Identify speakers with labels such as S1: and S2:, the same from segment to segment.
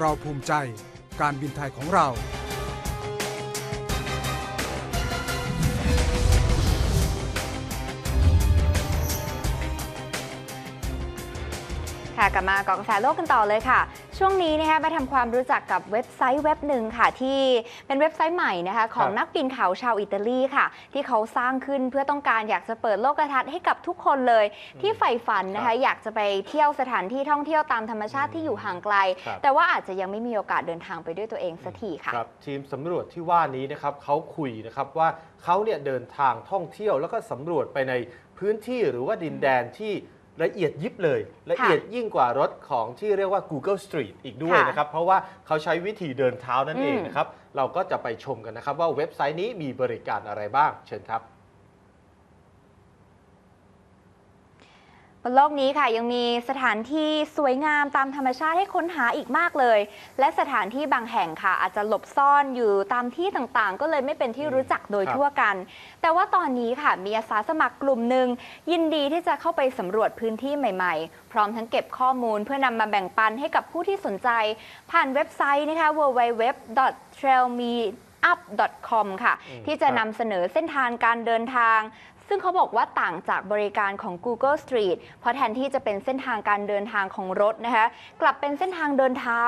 S1: เราภูมิใจการบินไทยของเรา
S2: ค่ะกลับมาเกาะกระแสโลกกันต่อเลยค่ะ ช่วงนี้นะคะมาทำความรู้จักกับเว็บไซต์เว็บหนึ่งค่ะ ที่เป็นเว็บไซต์ใหม่นะคะของ
S3: ครับ
S2: นักปีนเขาชาวอิตาลีค่ะ ที่เขาสร้างขึ้นเพื่อต้องการอยากจะเปิดโลกทัศน์ให้กับทุกคนเลย ที่ใฝ่ฝันนะ
S3: ครั
S2: คะ
S3: บ
S2: อยากจะไปเที่ยวสถานที่ท่องเที่ยวตามธรรมชาติที่อยู่ห่างไกล
S3: ครับ
S2: แต่ว่าอาจจะยังไม่มีโอกาสเดินทางไปด้วยตัวเองสักทีค่ะ
S3: ครับทีมสำรวจที่ว่านี้นะครับเขาคุยนะครับว่าเขาเนี่ยเดินทางท่องเที่ยวแล้วก็สำรวจไปในพื้นที่หรือว่าดินแดนที่ ละเอียดยิบเลย ละเอียดยิ่งกว่ารถของที่เรียกว่า Google Street อีกด้วย
S2: ค่ะ
S3: นะครับ เพราะว่าเขาใช้วิธีเดินเท้านั่นเอง
S2: อืม
S3: นะครับ เราก็จะไปชมกันนะครับ ว่าเว็บไซต์นี้มีบริการอะไรบ้างเชิญครับ
S2: บนโลกนี้ค่ะยังมีสถานที่สวยงามตามธรรมชาติให้ค้นหาอีกมากเลย และสถานที่บางแห่งค่ะ อาจจะหลบซ่อนอยู่ตามที่ต่างๆ ก็เลยไม่เป็นที่รู้จักโดย
S3: ครับ
S2: ทั่วกัน แต่ว่าตอนนี้ค่ะมีอาสาสมัครกลุ่มหนึ่งยินดีที่จะเข้าไปสำรวจพื้นที่ใหม่ๆ พร้อมทั้งเก็บข้อมูลเพื่อนำมาแบ่งปันให้กับผู้ที่สนใจ ผ่านเว็บไซต์นะคะ www.trailmeup.com ค่ะ
S3: อืม
S2: ที่จะ
S3: ครับ
S2: นำเสนอเส้นทางการเดินทาง ซึ่งเขาบอกว่าต่างจากบริการของ Google Street เพราะแทนที่จะเป็นเส้นทางการเดินทางของรถนะคะ กลับเป็นเส้นทางเดินเท้า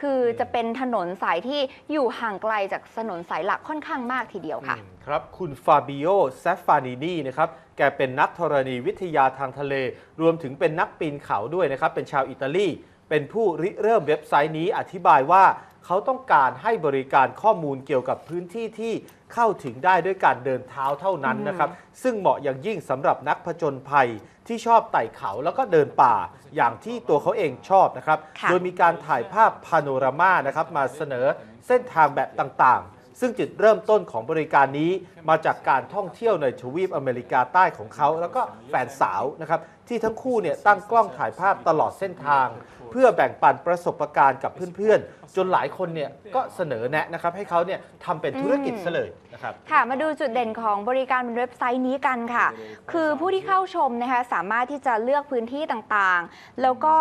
S2: คือจะเป็นถนนสายที่อยู่ห่างไกลจากถนนสายหลักค่อนข้างมากทีเดียวค่ะ
S3: ครับ คุณฟาบิโอแซฟฟานินีนะครับ แกเป็นนักธรณีวิทยาทางทะเล รวมถึงเป็นนักปีนเขาด้วยนะครับ เป็นชาวอิตาลี เป็นผู้ริเริ่มเว็บไซต์นี้อธิบายว่า เขาต้องการให้บริการข้อมูลเกี่ยวกับพื้นที่ที่เข้าถึงได้ด้วยการเดินเท้าเท่านั้นนะครับ ซึ่งเหมาะอย่างยิ่งสำหรับนักผจญภัยที่ชอบไต่เขาแล้วก็เดินป่าอย่างที่ตัวเขาเองชอบนะครับ
S2: ค่ะ
S3: โดยมีการถ่ายภาพพาโนรามานะครับมาเสนอเส้นทางแบบต่างๆ ซึ่งจุดเริ่มต้นของบริการนี้มาจากการท่องเที่ยวในทวีปอเมริกาใต้ของเขา แล้วก็แฟนสาวนะครับที่ทั้งคู่เนี่ยตั้งกล้องถ่ายภาพตลอดเส้นทาง เพื่อแบ่งปันประสบการณ์กับเพื่อนๆ จนหลายคนเนี่ยก็เสนอแนะนะครับให้เขาเนี่ยทำเป็นธุรกิจซะเลยนะครับ
S2: ค่ะมาดูจุดเด่นของบริการบนเว็บไซต์นี้กันค่ะ คือผู้ที่เข้าชมนะคะสามารถที่จะเลือกพื้นที่ต่างๆ แล้วก็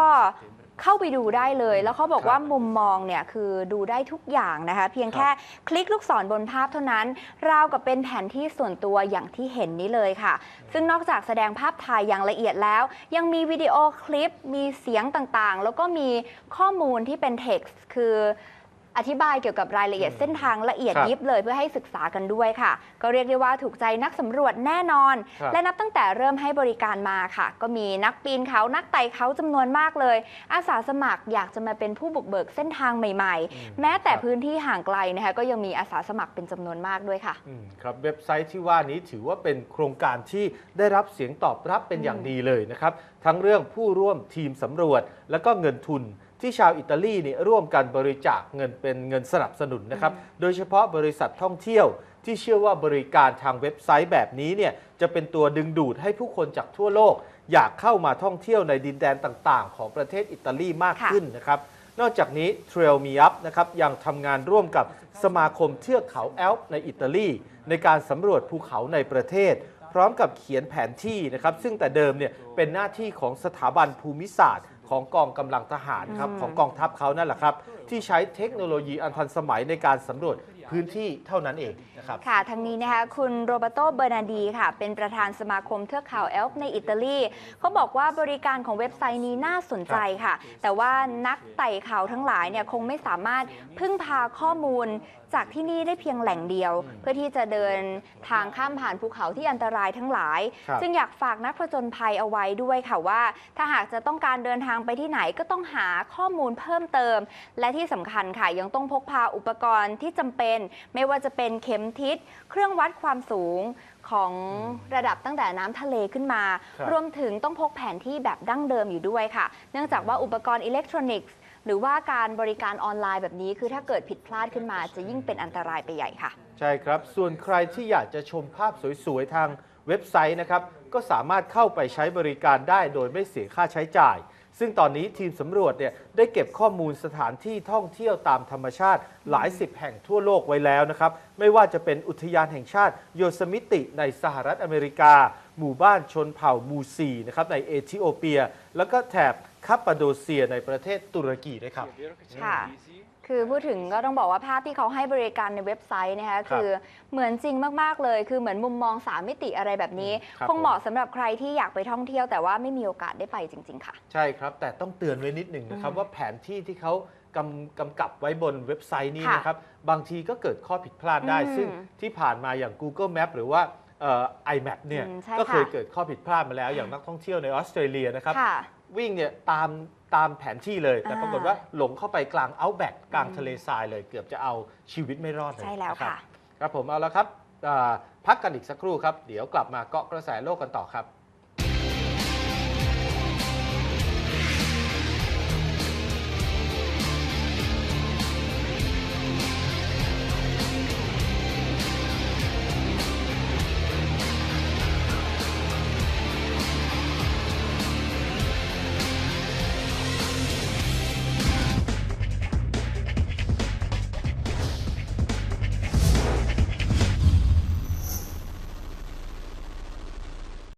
S2: เข้าไปดูได้เลย แล้วเขาบอกว่ามุมมองเนี่ยคือดูได้ทุกอย่างนะคะ เพียงแค่คลิกลูกศรบนภาพเท่านั้น ราวกับเป็นแผนที่ส่วนตัวอย่างที่เห็นนี้เลยค่ะ ซึ่งนอกจากแสดงภาพถ่ายอย่างละเอียดแล้วยังมีวิดีโอคลิปมีเสียงต่างๆ แล้วก็มีข้อมูลที่เป็นเท็กซ์คือ อธิบายเกี่ยวกับรายละเอียดเส้นทางละเอียด
S3: ครับ
S2: ยิบเลยเพื่อให้ศึกษากันด้วยค่ะ ก็เรียกได้ว่าถูกใจนักสำรวจแน่นอน
S3: ครับ
S2: และนับตั้งแต่เริ่มให้บริการมาค่ะ ก็มีนักปีนเขานักไต่เขาจำนวนมากเลย อาสาสมัครอยากจะมาเป็นผู้บุกเบิกเส้นทางใหม่ ๆ แม้แต่พื้นที่ห่างไกลนะคะก็ยังมีอาสาสมัครเป็นจำนวนมากด้วยค่ะ
S3: อืมครับเว็บไซต์ที่ว่านี้ถือว่าเป็นโครงการที่ได้รับเสียงตอบรับเป็นอย่างดีเลยนะครับ ทั้งเรื่องผู้ร่วมทีมสำรวจ แล้วก็เงินทุน ที่ชาวอิตาลีเนี่ยร่วมกันบริจาคเงินเป็นเงินสนับสนุนนะครับ โดยเฉพาะบริษัทท่องเที่ยวที่เชื่อว่าบริการทางเว็บไซต์แบบนี้เนี่ยจะเป็นตัวดึงดูดให้ผู้คนจากทั่วโลก อยากเข้ามาท่องเที่ยวในดินแดนต่างๆ ของประเทศอิตาลีมาก
S2: ค่ะ
S3: ขึ้นนะครับ นอกจากนี้ Trail Me Up นะครับยังทำงานร่วมกับสมาคมเทือกเขาแอลป์ในอิตาลี ในการสำรวจภูเขาในประเทศ พร้อมกับเขียนแผนที่นะครับซึ่งแต่เดิมเนี่ยเป็นหน้าที่ของสถาบันภูมิศาสตร์ ของกองกำลังทหารครับ
S2: อืม
S3: ของกองทัพเขานั่นแหละครับ ที่ใช้เทคโนโลยีอันทันสมัยในการสำรวจ พื้นที่เท่านั้นเองนะครับ
S2: ค่ะทั้งนี้นะคะคุณโรเบโตเบอร์นาดีค่ะ เป็นประธานสมาคมเทือกเขาแอลป์ในอิตาลีเขาบอกว่าบริการของเว็บไซต์นี้น่าสนใจค่ะ แต่ว่านักไต่เขาทั้งหลายเนี่ยคงไม่สามารถพึ่งพาข้อมูลจากที่นี่ได้เพียงแหล่งเดียว เพื่อที่จะเดินทางข้ามผ่านภูเขาที่อันตรายทั้งหลาย
S3: ครับ
S2: จึงอยากฝากนักผจญภัยเอาไว้ด้วยค่ะว่า ถ้าหากจะต้องการเดินทางไปที่ไหนก็ต้องหาข้อมูลเพิ่มเติม และที่สำคัญค่ะยังต้องพกพาอุปกรณ์ที่จำเป็นไม่ว่าจะเป็นเข็มทิศ เครื่องวัดความสูงของระดับตั้งแต่น้ำทะเลขึ้นมา
S3: ครับ
S2: รวมถึงต้องพกแผนที่แบบดั้งเดิมอยู่ด้วยค่ะ เนื่องจากว่าอุปกรณ์อิเล็กทรอนิกส์ หรือว่าการบริการออนไลน์แบบนี้ คือถ้าเกิดผิดพลาดขึ้นมาจะยิ่งเป็นอันตรายไปใหญ่ค่ะ
S3: ใช่ครับ ส่วนใครที่อยากจะชมภาพสวยๆ ทางเว็บไซต์นะครับ ก็สามารถเข้าไปใช้บริการได้โดยไม่เสียค่าใช้จ่าย ซึ่งตอนนี้ทีมสำรวจเนี่ยได้เก็บข้อมูลสถานที่ท่องเที่ยวตามธรรมชาติหลายสิบแห่งทั่วโลกไว้แล้วนะครับ ไม่ว่าจะเป็นอุทยานแห่งชาติโยสมิติในสหรัฐอเมริกา หมู่บ้านชนเผ่ามูซีนะครับในเอธิโอเปีย แล้วก็แถบคาปปาโดเซียในประเทศตุรกีด้วยครับ
S2: ค่ะ คือพูดถึงก็ต้องบอกว่าภาพที่เขาให้บริการในเว็บไซต์นะคะคือเหมือนจริงมากๆเลย คือเหมือนมุมมองสามมิติอะไรแบบนี้
S3: ครับ
S2: คงเหมาะสำหรับใครที่อยากไปท่องเที่ยวแต่ว่าไม่มีโอกาสได้ไปจริง ๆ ค่ะ
S3: ใช่ครับ แต่ต้องเตือนไว้นิดหนึ่งนะครับ
S2: อืม
S3: ว่าแผนที่ที่เขากำกำกับไว้บนเว็บไซต์นี้
S2: ค่ะ
S3: นะครับ บางทีก็เกิดข้อผิดพลาดได้
S2: อืม
S3: ซึ่งที่ผ่านมาอย่าง Google Map หรือว่า เอ่อ iMap เนี่ย
S2: อืมใช่
S3: ก็เคย
S2: ค่ะ
S3: เกิดข้อผิดพลาดมาแล้วอย่างนักท่องเที่ยวในออสเตรเลียนะครับ
S2: ค่ะ
S3: วิ่งเนี่ยตามตามแผนที่เลย แต่
S2: อ่า
S3: ปรากฏว่าหลงเข้าไปกลางเอาแบกกลางทะเลทรายเลย เกือบจะเอาชีวิตไม่รอดเลย
S2: ใช่แล้ว
S3: นรับ
S2: ค่ะ
S3: ครับผมเอาละครับอ่าพักกันอีกสักครู่ครับ เดี๋ยวกลับมาเกาะกระแสโลกกันต่อครับ